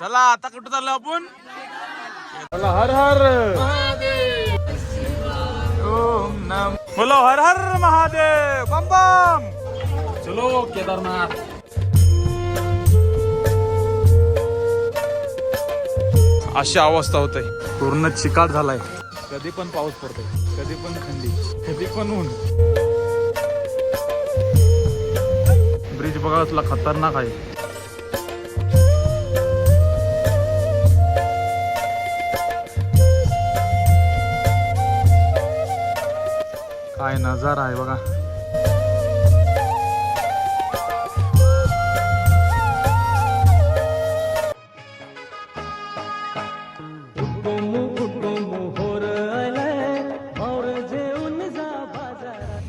चला आता कुठं चाललो आपण? चला हर हर. ओम नम. बोलो हर हर महादेव. बम बम. चलो केदारनाथ. अशी अवस्था होते. पूर्ण चिकाट झालाय. कधी पण पाऊस पडतोय. कधी पण थंडी. कधी पण ऊन. ब्रिज बघा असला खतरनाक आहे. काय नजारा आहे बघा.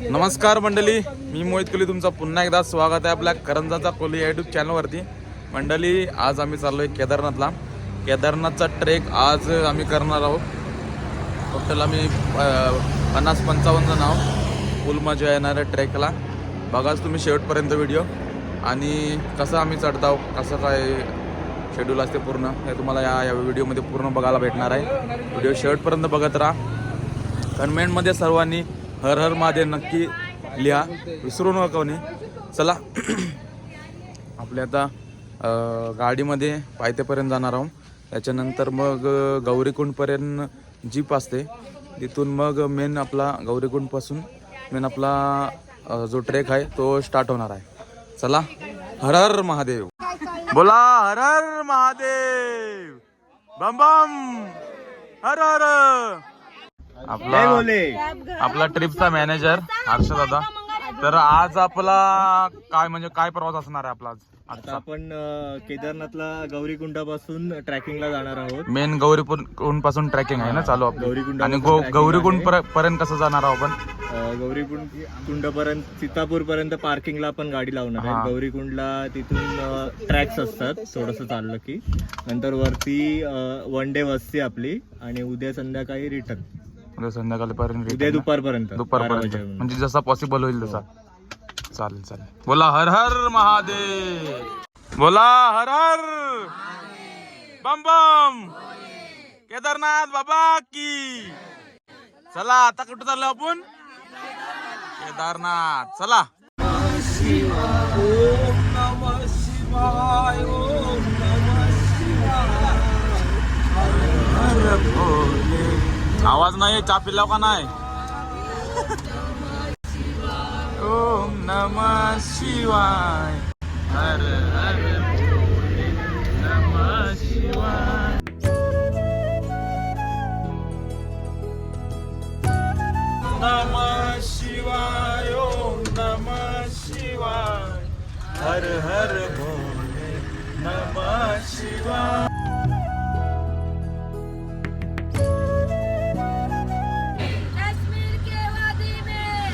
नमस्कार मंडळी मी मोहित कोहली तुमचं पुन्हा एकदा स्वागत आहे आपल्या करंजाचा कोहली युट्यूब चॅनलवरती मंडळी आज आम्ही चाललोय केदारनाथला. केदारनाथचा ट्रेक आज आम्ही करणार आहोत. टोटल आम्ही पन्नास पंचावन्न जण आहोत. फुल मजा येणार आहे ट्रेकला. बघाच तुम्ही शेवटपर्यंत व्हिडिओ आणि कसं आम्ही चढताव कसं काय शेड्यूल असते पूर्ण हे तुम्हाला या या व्हिडिओमध्ये पूर्ण बघायला भेटणार आहे. व्हिडिओ शेवटपर्यंत बघत राहा. कमेंटमध्ये सर्वांनी हर हर महादेव नक्की लिहा. विसरू नका कोणी. चला. आपल्या आता गाडीमध्ये पायथ्यापर्यंत जाणार आहोत. त्याच्यानंतर मग गौरीकुंडपर्यंत जीप असते. तिथून मग मेन आपला गौरीकुंडपासून मेन आपला जो ट्रेक आहे तो स्टार्ट होणार आहे. चला हर हर महादेव. बोला हर हर महादेव. बम बम. हर हर. आपला आपला ट्रिपचा मॅनेजर हर्ष दादा तर आज आपला काय म्हणजे काय प्रवास असणार आहे आपला आज? आता आपण केदारनाथला गौरीकुंडापासून ट्रॅकिंगला जाणार आहोत. मेन गौरीकुंडपासून ट्रॅकिंग आहे ना चालू आपली. गौरीकुंडापासून आणि गौ- गौरीकुंड पर्यंत कसं जाणार आहोत आपण? गौरीकुंड कुंडपर्यंत सीतापूर पर्यंत पार्किंगला आपण गाडी लावणार हा. आहे गौरीकुंडला तिथून ट्रॅक्स असतात थोडस चाललं की. नंतर वरती वन डे वस्ती आपली आणि उद्या संध्याकाळी रिटर्न. उद्या संध्याकाळपर्यंत उद्या दुपारपर्यंत. बारा दुपारपर्यंत वाजेपर्यंत. म्हणजे जसा पॉसिबल होईल तसा. चालेल चालेल. बोला हर हर महादेव. बोला हर हर. बम बम. केदारनाथ बाबा की. चला आता कुठं चाललो आपण? केदारनाथ. चला. आवाज नाही चा पिल्लाव का नाही? ओम नम शिवाय। हर हर नमः शिवाय। नम शिवाय ओम नम शिवाय। हर हर भोले नमः शिवाय।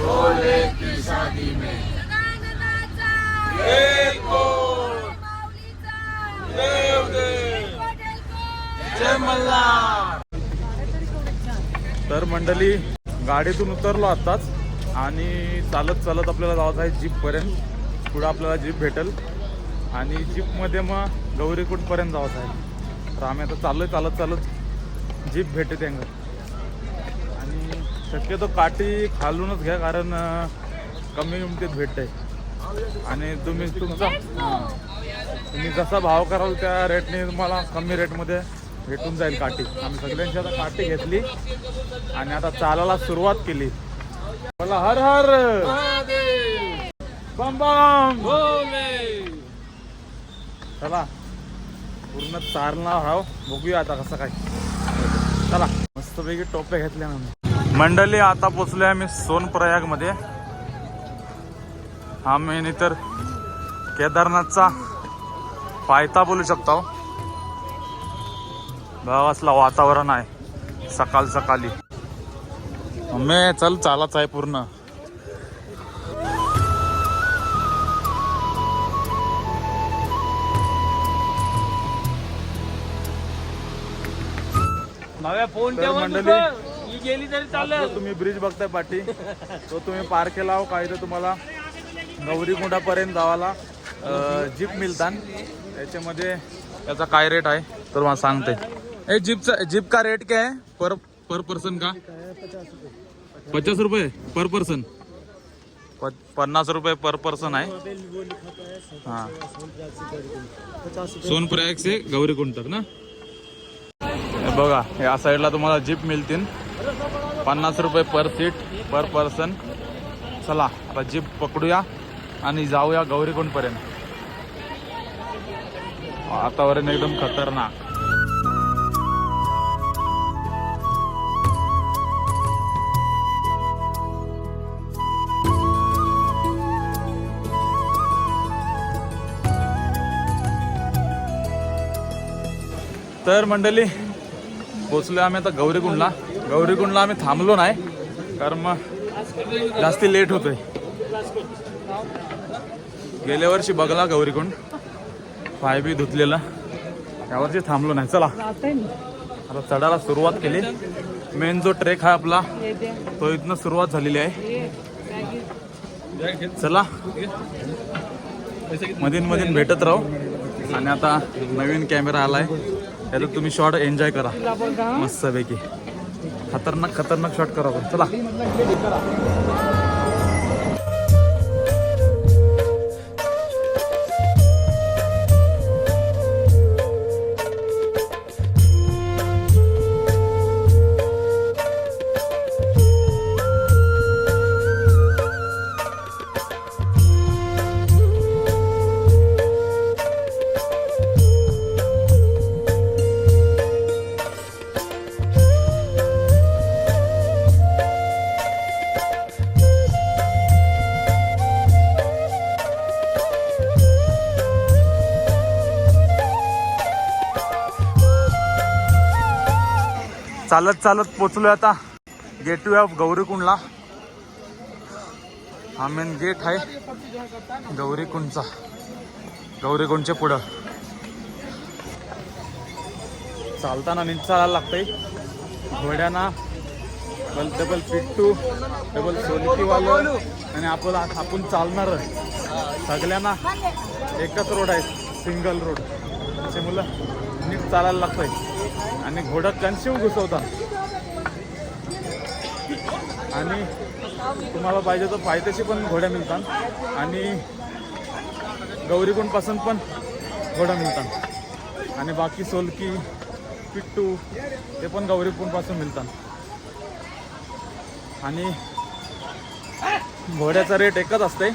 भोले तर मंडळी गाडीतून उतरलो आत्ताच आणि चालत चालत आपल्याला जायचं आहे जीपपर्यंत. पुढं आपल्याला जीप भेटेल. आणि जीपमध्ये मग गौरीकुंडपर्यंत जायचं आहे. तर आम्ही आता चाललोय चालत चालत जीप भेटते त्यांना. आणि शक्यतो काठी खालूनच घ्या कारण कमी किमतीत भेटते आणि तुम्ही तुमचा तुम्ही जसा भाव कराल त्या रेटने तुम्हाला कमी रेटमध्ये भेटून जाईल काठी. आम्ही सगळ्यांची आता काठी घेतली आणि आता चालायला सुरुवात केली. मला हर हर! बम बम! चला. पूर्ण चालणार हाव बघूया आता कसं काय. चला. मस्तपैकी टोप्या घेतल्या ना मंडळी आता पोचलोय आम्ही सोनप्रयागमध्ये हा मेन इतर केदारनाथचा पायथा बोलू शकतो असला वातावरण आहे. सकाळ सकाळी. मम्मी चल चालाच आहे पूर्ण. मंडळी तुम्ही ब्रिज बघताय पाठी. तो तुम्ही पार केला हो काही तर तुम्हाला गौरीकुंडापर्यंत जावाला जीप मिळतात त्याच्यामध्ये याचा काय रेट आहे तर मला सांगते. ए जीपचा जीप का रेट काय आहे पर पर पर्सन का? पचास रुपये पर पर्सन पन्नास रुपये पर पर्सन आहे. हाँ. सोनप्रयाग से गौरीकुंड तक ना? हे बघा या साईडला तुम्हाला जीप मिळतील. पन्नास रुपये पर सीट पर पर्सन चला आता जीप पकडूया आणि जाऊया गौरीकुंड पर्यंत. वातावरण एकदम खतरनाक. तर मंडळी पोचलो आम्ही आता गौरीकुंडला. गौरीकुंडला आम्ही थांबलो नाही कारण मग जास्ती लेट होतोय. गेल्या वर्षी बघला गौरीकुंड पाय बी धुतलेला. यावर्षी थांबलो नाही. चला. आता चढायला सुरुवात केली. मेन जो ट्रेक आहे आपला तो इथनं सुरुवात झालेली आहे. चला. मधीन मधीन भेटत राहू. आणि आता नवीन कॅमेरा आलाय. त्याच्यात तुम्ही शॉट एन्जॉय करा. मस्तपैकी. खतरनाक खतरनाक शॉट करा आपण. चला. चालत चालत पोचलो आता. गेट वे ऑफ गौरीकुंडला. हा मेन गेट आहे गौरीकुंडचा. गौरीकुंडच्या पुढं. चालताना नीट चालायला लागतंय. घोड्यांना डबल डबल पिट्टू डबल सोलकीवालं आणि आपण आपण चालणार सगळ्यांना एकच रोड आहे सिंगल रोड असे मुलं नीट चालायला लागतंय. आणि घोडं कन्सिव घुसवतात आणि तुम्हाला पाहिजे तर पायथ्याशी पण घोड्या मिळतात. आणि गौरीकुंडपासून पण घोड्या मिळतात. आणि बाकी सोलकी पिट्टू ते पण गौरीकुंडपासून मिळतात. आणि घोड्याचा रेट एकच असते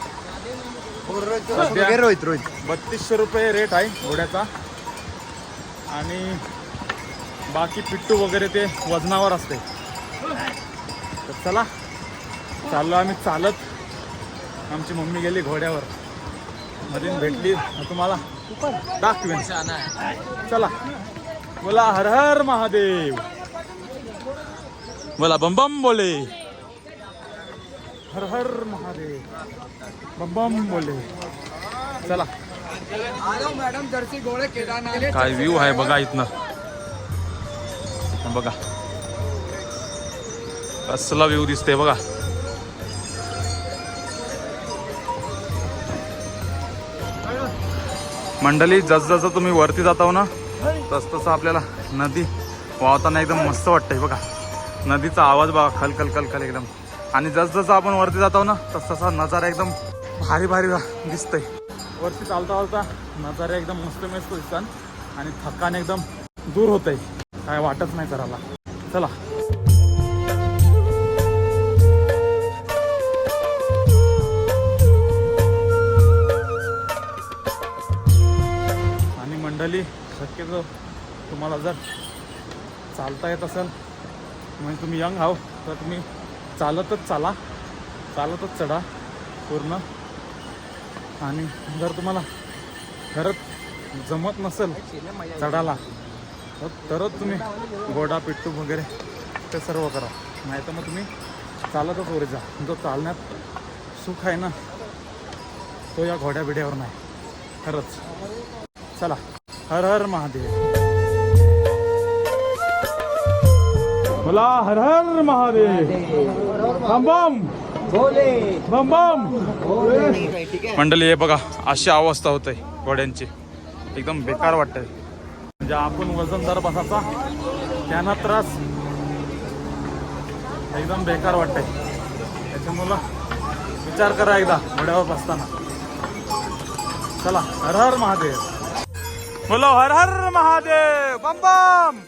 रोहित रोहित. बत्तीसशे रुपये रेट आहे घोड्याचा. आणि बाकी पिट्टू वगैरे ते वजनावर असते. तर चला चाललो आम्ही चालत. आमची मम्मी गेली घोड्यावर. मधीन भेटली. तुम्हाला दाखवेन. चला. बोला हर हर महादेव. बोला बम बम बोले. हर हर महादेव. बम बम बोले. चला. मॅडम जर्सी गोळे केदारनाथ. काय व्ह्यू आहे बघा इथनं. बघा. असला व्ह्यू दिसते बघा. मंडळी जसजसं तुम्ही वरती जाताव ना तस तसं आपल्याला नदी वाहताना एकदम मस्त वाटतंय बघा. नदीचा आवाज बघा खल खल खल खल एकदम. आणि जसजसं आपण वरती जातो ना तस तसा नजारा एकदम भारी भारी दिसतंय. वरती चालता चालता नजारे एकदम मस्त मस्त दिसतात आणि थकान एकदम दूर होत आहे काय वाटत नाही करायला. चला. आणि मंडळी शक्यतो तुम्हाला जर चालता येत असेल म्हणजे तुम्ही यंग आहो तर तुम्ही चालतच चाला. चालतच चढा पूर्ण. आणि जर तुम्हाला खरंच जमत नसेल चढाला मग तरच तुम्ही गोडा पिट्टू वगैरे ते सर्व करा. नाही तर मग तुम्ही चालतच वर जा. जो चालण्यात सुख आहे ना तो या घोड्या बिड्यावर नाही. खरंच. चला. हर हर महादेव. बोला हर हर महादेव. बम बम. बम बम. मंडळी हे बघा अशी अवस्था होते घोड्यांची. एकदम बेकार वाटतंय. म्हणजे आपण वजनदार बसाचा त्यांना त्रास एकदम बेकार वाटते त्याच्यामुळं विचार करा एकदा घोड्यावर बसताना. चला हर हर महादेव. बोलो हर हर महादेव बम बम!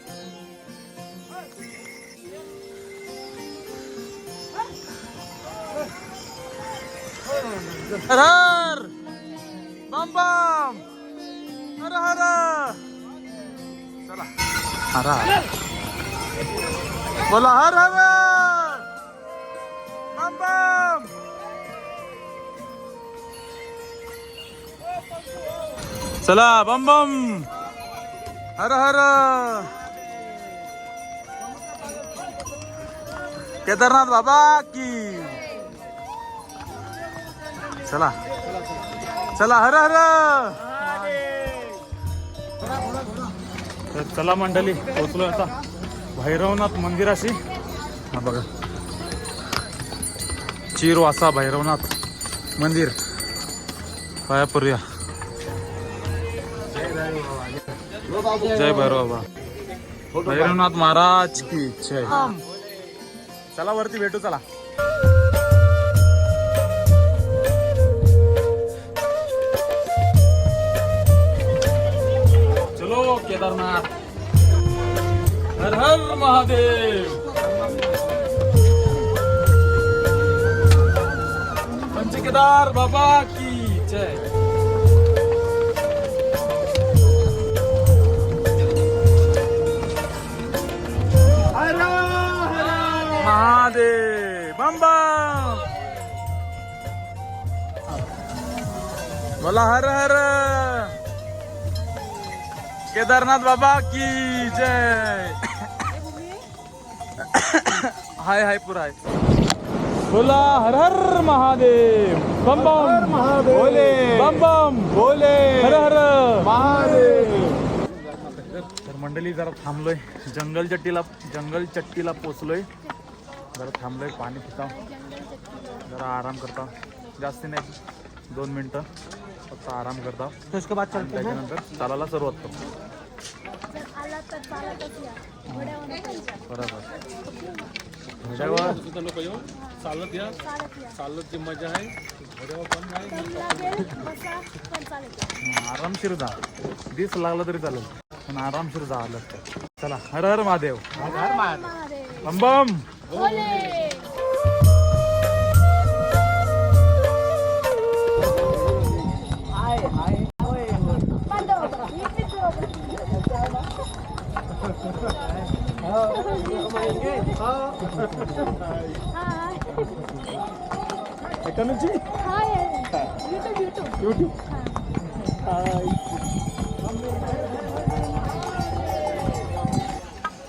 हर हर! बम बम! हर हर! हर हर बोला हर हर बम बम चला बम बम हर हर केदारनाथ बाबा की चला चला हर हर तर चला मंडळी पोचलो आता भैरवनाथ मंदिराशी. हा बघा. चिरवासा भैरवनाथ मंदिर. पाया पडूया. जय भैरव बाबा. भैरवनाथ महाराज की जय. चला वरती भेटू चला. केदारनाथ। हर हर महादेव। पंच केदार बाबा की जय। महादेव बम बम। बोला हर हर। केदारनाथ बाबा की जय. हाय हाय पुरा आहे बोला हर हर महादेव. बम बम. भोले बम बम. भोले हर हर. महादेव. तर मंडळी जरा थांबलोय. जंगल चट्टीला जंगल चट्टीला पोचलोय. जरा थांबलोय पाणी पिताव. जरा आराम करता जास्ती नाही दोन मिनटं. फक्त आराम करता. उसके बाद आणि त्याच्यानंतर चालायला सुरुवात करतो. आला तर चालतच या घोड्यावर बरोबर घोड्यावर चालत या. चालत जी मजा आहे तरी लागेल बसा पण चालत या आरामशीर जा. दिस लागला तरी चालेल. पण आरामशीर जा आलं तर. चला हर हर महादेव. महादेव. बम बम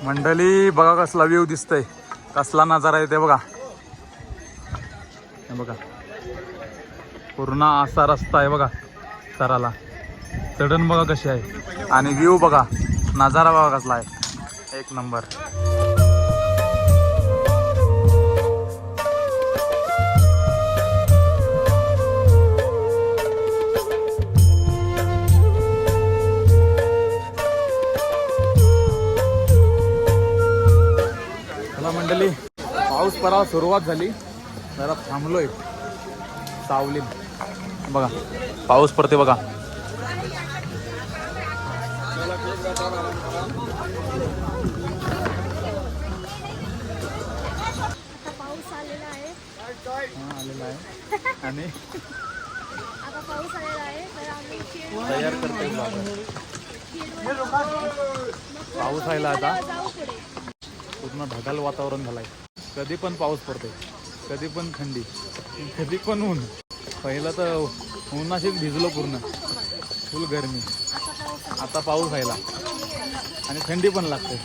मंडळी बघा कसला व्ह्यू दिसतंय. कसला नजारा येते बघा. बघा. पूर्ण असा रस्ता आहे बघा सराला. चढण बघा कशी आहे. आणि व्ह्यू बघा. नजारा बघा कसला आहे. एक नंबर. मंडळी पाऊस पडायला सुरुवात झाली जरा थांबलोय. सावली बघा पाऊस पडते बघा. हा, आहे आणि आता पाऊस आलेला आहे तर आम्ही खेळ तयार करतोय. पाऊस आला आता? पूर्ण ढगाल वातावरण झालंय. कधी पण पाऊस पडतोय. कधी पण थंडी. कधी पण ऊन. पहिलं तर उन्हाशीच भिजलो पूर्ण. फुल गरमी. आता पाऊस व्हायला आणि थंडी पण लागते.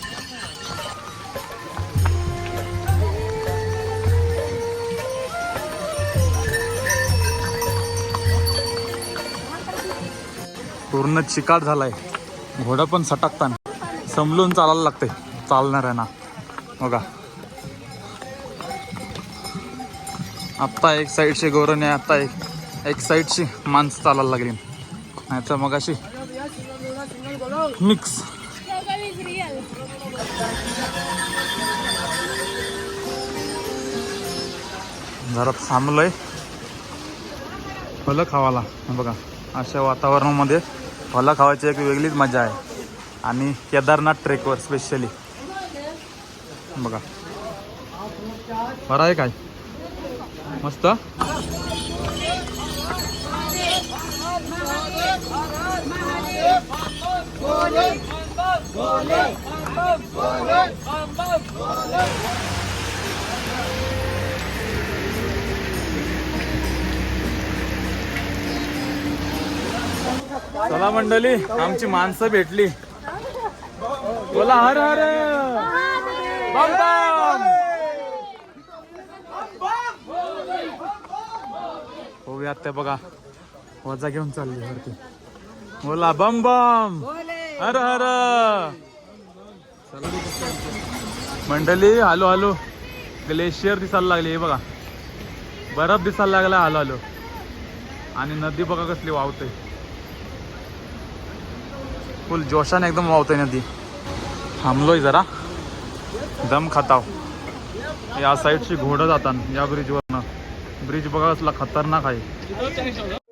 पूर्ण चिकाट झालाय. घोडं पण सटकताना. समलून चालायला लागते चालणाऱ्यांना. बघा. आत्ता एक साईडची गौरण आहे आत्ता एक एक साईडची माणसं चालायला लागली. नाही तर मग अशी मिक्स जरा थांबलोय. फलं खावाला. बघा अशा वातावरणामध्ये फलं खावायची एक वेगळीच मजा आहे. आणि केदारनाथ ट्रेकवर स्पेशली बघा. बरं आहे काय? मस्त? चला मंडळी आमची माणसं भेटली. बोला हर हर. हो ते बघा. वजा घेऊन चालली वरती. बोला बम बम. हर हर. मंडळी हॅलो हॅलो. ग्लेशियर दिसायला लागली हे बघा. बरफ दिसायला लागला हॅलो हॅलो. आणि नदी बघा कसली वावते. फुल जोशाने एकदम वावतोय नदी. थांबलोय जरा. दम खाताव. या साईडची घोडं जातात या ब्रिजवरनं ब्रिज बघा असला खतरनाक आहे.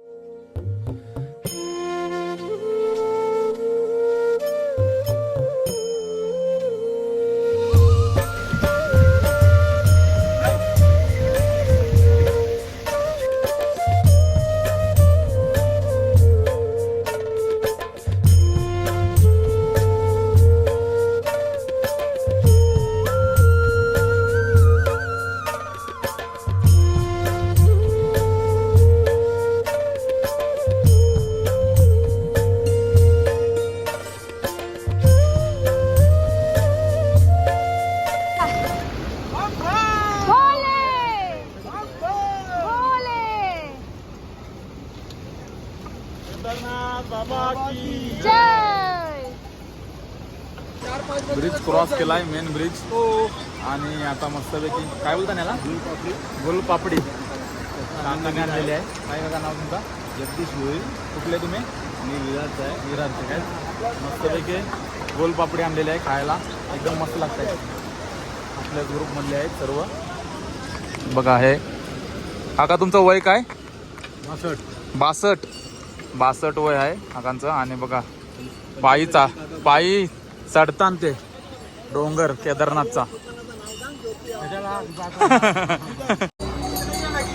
क्रॉस केलाय मेन ब्रिज आणि आता मस्तपैकी काय बोलता याला गुलपापडी. काकाने आणलेली आहे. काय बघा नाव तुमचा? जगदीश होईल कुठले तुम्ही? मी विरारचा आहे. विरारचे काय? मस्तपैकी गोलपापडी आणलेली आहे खायला. एकदम मस्त लागत आहे आपल्या ग्रुपमधले आहेत सर्व. बघा हे. काका तुमचं वय काय? बासष्ट. बासष्ट. वय आहे काकांचं. आणि बघा पायीचा पायी चढतान ते. डोंगर केदारनाथचा.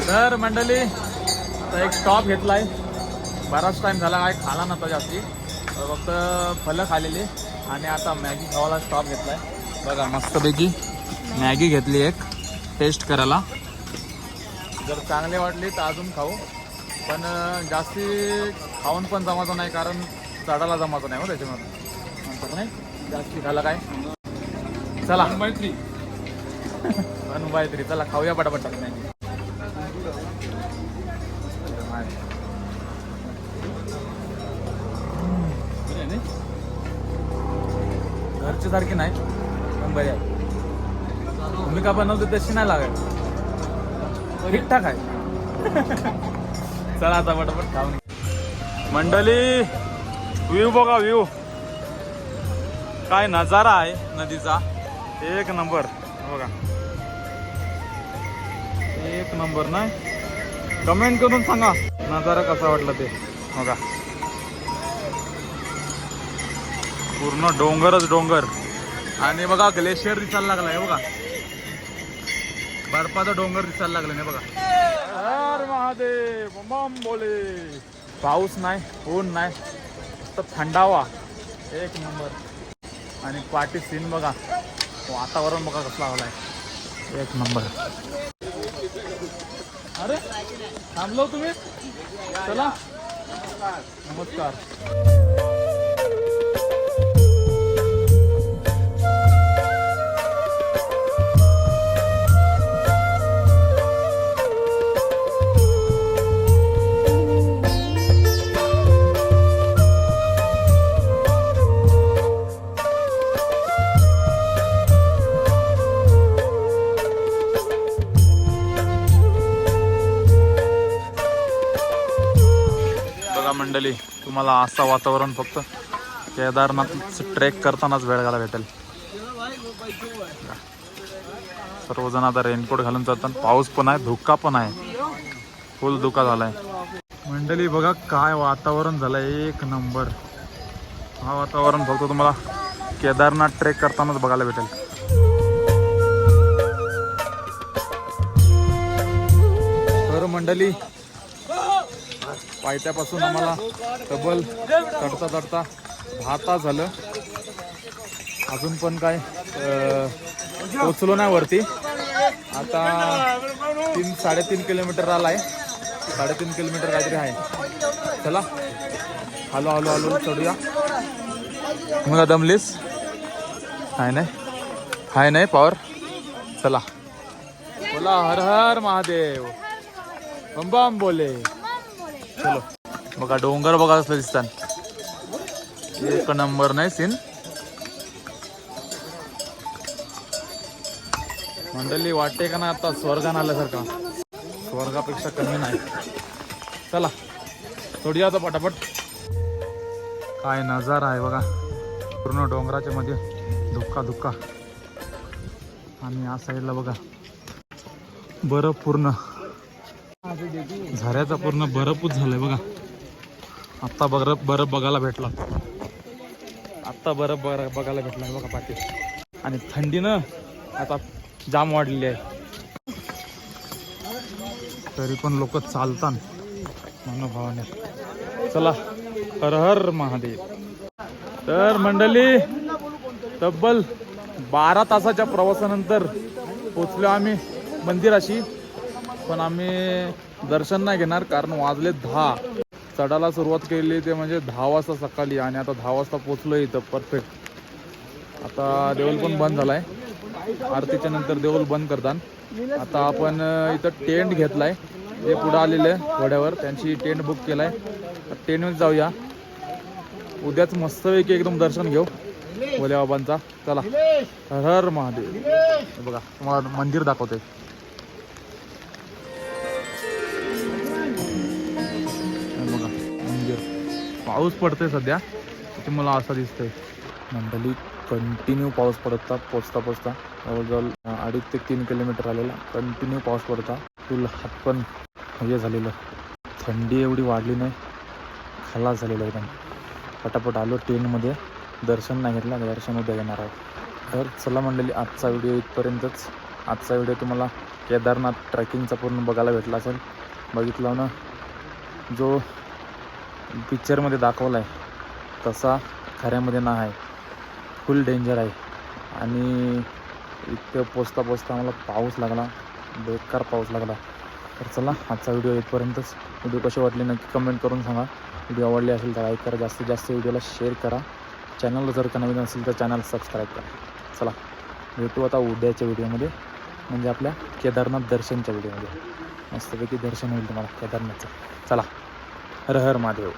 तर मंडळी आता एक स्टॉप घेतलाय. बराच टाइम झाला काय खाला नव्हता जास्ती. फक्त फलं खालेली. आणि आता मॅगी खावाला स्टॉप घेतलाय. बघा मस्तपैकी मॅगी घेतली एक. टेस्ट करायला. जर चांगले वाटले तर अजून खाऊ. पण जास्ती खाऊन पण जमायचं नाही कारण चढायला जमायचं नाही हो त्याच्यामध्ये. नंतर नाही? जास्ती खाला काय? चला. मैत्री मैत्री चला खाऊया पटापट. नाही घरची सारखी नाही पण बरी आहे. तुम्ही का बनवते तशी नाही लागत. ठीकठाक आहे. चला आता पटापट खाऊन मंडळी व्ह्यू बघा व्ह्यू. काय नजारा आहे नदीचा. एक नंबर. बघा. एक नंबर नाही कमेंट करून सांगा. नजारा कसा वाटला ते? बघा. पूर्ण डोंगरच डोंगर. आणि बघा ग्लेशियर दिसायला लागला आहे बघा. बर्फाचा डोंगर दिसायला लागला नाही बघा. महादेव बम बोले. पाऊस नाही ऊन नाही. फक्त थंडावा. एक नंबर. आणि पाठी सीन बघा. वातावरण बघा कसला हवलाय एक नंबर. अरे थांबलो तुम्ही? चला. नमस्कार. मंडळी तुम्हाला असं वातावरण फक्त केदारनाथ ट्रेक करतानाच वेळ भेटेल. सर्वजण आता रेनकोट घालून जातात. पाऊस पण आहे धुका पण आहे. फुल धुका झालाय. मंडळी बघा काय वातावरण झालंय. एक नंबर. हा वातावरण फक्त तुम्हाला केदारनाथ ट्रेक करतानाच बघायला भेटेल. तर मंडळी पायथ्यापासून आम्हाला तब्बल तडता तडता दहा तास झालं. अजून पण काय पोचलो नाही वरती. आता तीन साडेतीन किलोमीटर आलाय. साडेतीन किलोमीटर काहीतरी आहे. चला हॅलो हलो हलो चढूया. मला दमलीस? हाय नाही. हाय नाही पॉवर चला. बोला हर हर महादेव. बम बम बोले. चलो. बघा डोंगर बघा असलं दिसतात एक नंबर नाही सीन मंडळी वाटते का ना आता स्वर्गान आल्यासारखा? स्वर्गापेक्षा कमी नाही. चला थोडी आता पटापट. काय नजारा आहे बघा. पूर्ण डोंगराच्या मध्ये धुक्का धुक्का. आणि या साईडला बघा. बरं पूर्ण. झऱ्याचा पूर्ण बरफच झालाय बघा. आत्ता बरफ बरफ बघायला भेटला. आत्ता बरफ बरफ बघायला भेटला बघा पाठी आणि थंडीनं आता जाम वाढलेली आहे. तरी पण लोक चालतात मनोभावाने. चला हर हर महादेव. तर मंडळी तब्बल बारा तासाच्या प्रवासानंतर पोचलो आम्ही मंदिराशी. पण आम्ही दर्शन नाही घेणार कारण वाजले दहा. चढायला सुरुवात केली ते म्हणजे दहा वाजता सकाळी आणि आता दहा वाजता पोचलो इथं परफेक्ट आता देऊळ पण बंद झालाय. आरतीच्या नंतर देऊळ बंद करतात. आता आपण इथं टेंट घेतलाय. जे पुढे आलेले घोड्यावर. त्यांची टेंट बुक केलाय. टेंटमध्ये जाऊया. उद्याच मस्तपैकी एकदम दर्शन घेऊ. भोले बाबांचा चला. हर हर महादेव बघा तुम्हाला मंदिर दाखवते पाऊस पडतोय सध्या. ते मला असं दिसतंय. मंडळी कंटिन्यू पाऊस पडता पोचता पोचता. जवळजवळ अडीच ते तीन किलोमीटर आलेला. कंटिन्यू पाऊस पडता फुल हात पण हे झालेलं. थंडी एवढी वाढली नाही. खलास झालेलं एकदम. पटापट आलो ट्रेनमध्ये दर्शन नाही घेतलं दर्शन उद्या घेणार आहोत. तर चला मंडळी आजचा व्हिडिओ इथपर्यंतच. आजचा व्हिडिओ तुम्हाला केदारनाथ ट्रॅकिंगचा पूर्ण बघायला भेटला असेल. बघितलं ना? जो पिक्चरमध्ये दाखवला आहे तसा खऱ्यामध्ये ना आहे फुल डेंजर आहे. आणि इथं पोचता पोचता आम्हाला पाऊस लागला बेकार पाऊस लागला. तर चला आजचा व्हिडिओ इथपर्यंतच. व्हिडिओ कसे वाटले नक्की कमेंट करून सांगा. व्हिडिओ आवडले असेल तर लाईक करा. जास्तीत जास्त व्हिडिओला शेअर करा. चॅनलला जर का नवीन असेल तर चॅनल सबस्क्राईब करा. चला भेटू आता उद्याच्या व्हिडिओमध्ये म्हणजे आपल्या केदारनाथ दर्शनच्या व्हिडिओमध्ये मस्तपैकी दर्शन होईल तुम्हाला केदारनाथचं. चला. हर हर महादेव.